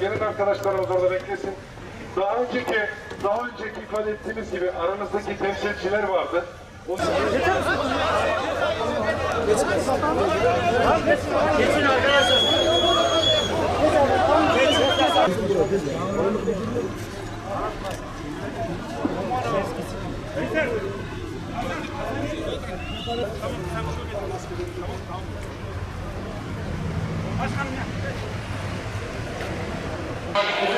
Gelin arkadaşlarımız orada beklesin. Daha önceki, daha önceki ifade ettiğimiz gibi aranızdaki temsilciler vardı. O Aranızdan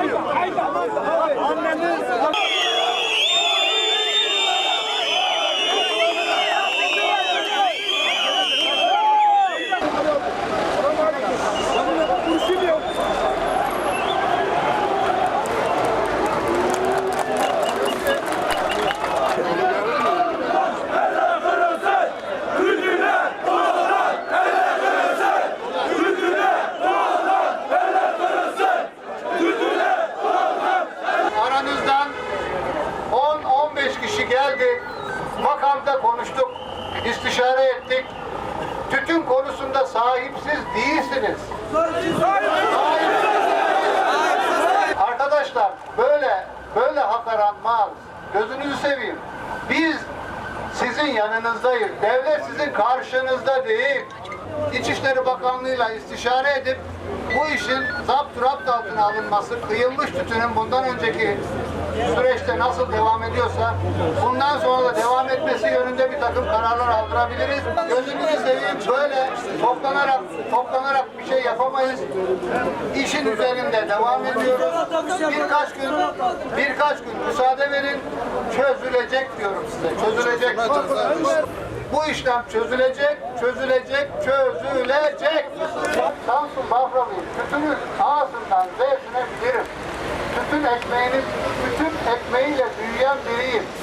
开打！开打！Geldi. Makamda konuştuk, istişare ettik. Tütün konusunda sahipsiz değilsiniz. Arkadaşlar böyle böyle hak aranmaz. Gözünüzü seveyim. Biz sizin yanınızdayız. Devlet sizin karşınızda değil. İçişleri Bakanlığı'yla istişare edip bu işin zapt altına alınması, kıyılmış tütünün bundan önceki süreçte nasıl devam ediyorsa bundan sonra da devam etmesi yönünde bir takım kararlar aldırabiliriz. Gözünüzü seveyim böyle toplanarak toplanarak bir şey yapamayız. İşin üzerinde devam ediyoruz. Birkaç gün birkaç gün müsaade verin. Çözülecek diyorum size. Çözülecek. Bu işlem çözülecek, çözülecek, çözülecek. Samsun Bafralıyım. Tütünün A'sından Z'sine bilirim. Tütün ekmeğinin bütün ekmeğiyle büyüyen biriyim.